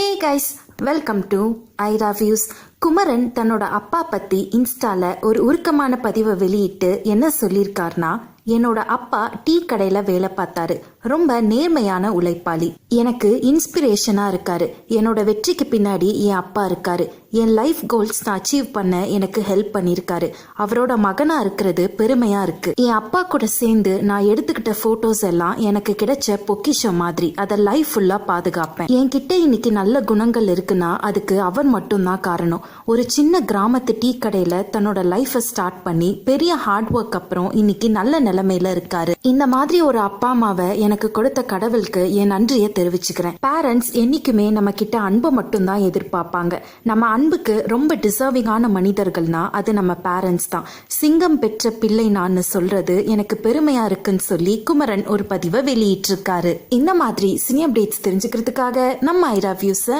he guys welcome to Aira views Kumaran தன்னோட அப்பா பத்தி இன்ஸ்டால ஒரு உருக்கமான பதிவை வெளியிட்டு என்ன சொல்லியிருக்காருனா என்னோட அப்பா டீ கடையில வேலை பார்த்தாரு. ரொம்ப நேர்மையான உழைப்பாளி. எனக்கு இன்ஸ்பிரேஷனா இருக்காரு. என்னோட வெற்றிக்கு பின்னாடி என் அப்பா இருக்காரு. என் லைஃப் கோல்ஸ் நான் அச்சீவ் பண்ண எனக்கு ஹெல்ப் பண்ணியிருக்காரு அவரோட மகனா இருக்கிறது பெருமையா இருக்கு. என் அப்பா கூட சேர்ந்து நான் எடுத்துக்கிட்ட போட்டோஸ் எல்லாம் எனக்கு கிடைச்ச பொக்கிஷம் மாதிரி. அதை லைஃப் ஃபுல்லா பாதுகாப்பேன். என்கிட்ட இன்னைக்கு நல்ல குணங்கள் இருக்குன்னா அதுக்கு அவர் மட்டும்தான் காரணம். ஒரு சின்ன கிராமத்து டீ கடையில தன்னோட லைஃபை ஸ்டார்ட் பண்ணி பெரிய ஹார்ட் ஒர்க் அப்புறம் இன்னைக்கு நல்ல நிலைமையில இருக்காரு. இந்த மாதிரி ஒரு அப்பா அம்மாவை எனக்கு கொடுத்த கடவுளுக்கு என் நன்றியை தெரிவிச்சுக்கிறேன். பேரண்ட்ஸ் என்னைக்குமே நம்ம கிட்ட அன்பை மட்டும்தான் எதிர்பார்ப்பாங்க. நம்ம அன்புக்கு ரொம்ப டிசர்விங்கான மனிதர்கள்னா அது நம்ம பேரண்ட்ஸ் தான். சிங்கம் பெற்ற பிள்ளை நான் சொல்றது எனக்கு பெருமையா இருக்குன்னு சொல்லி குமரன் ஒரு பதிவை வெளியிட்டிருக்காரு. இந்த மாதிரி சினி அப்டேட்ஸ் தெரிஞ்சுக்கிறதுக்காக நம்ம ஐரா வியூஸை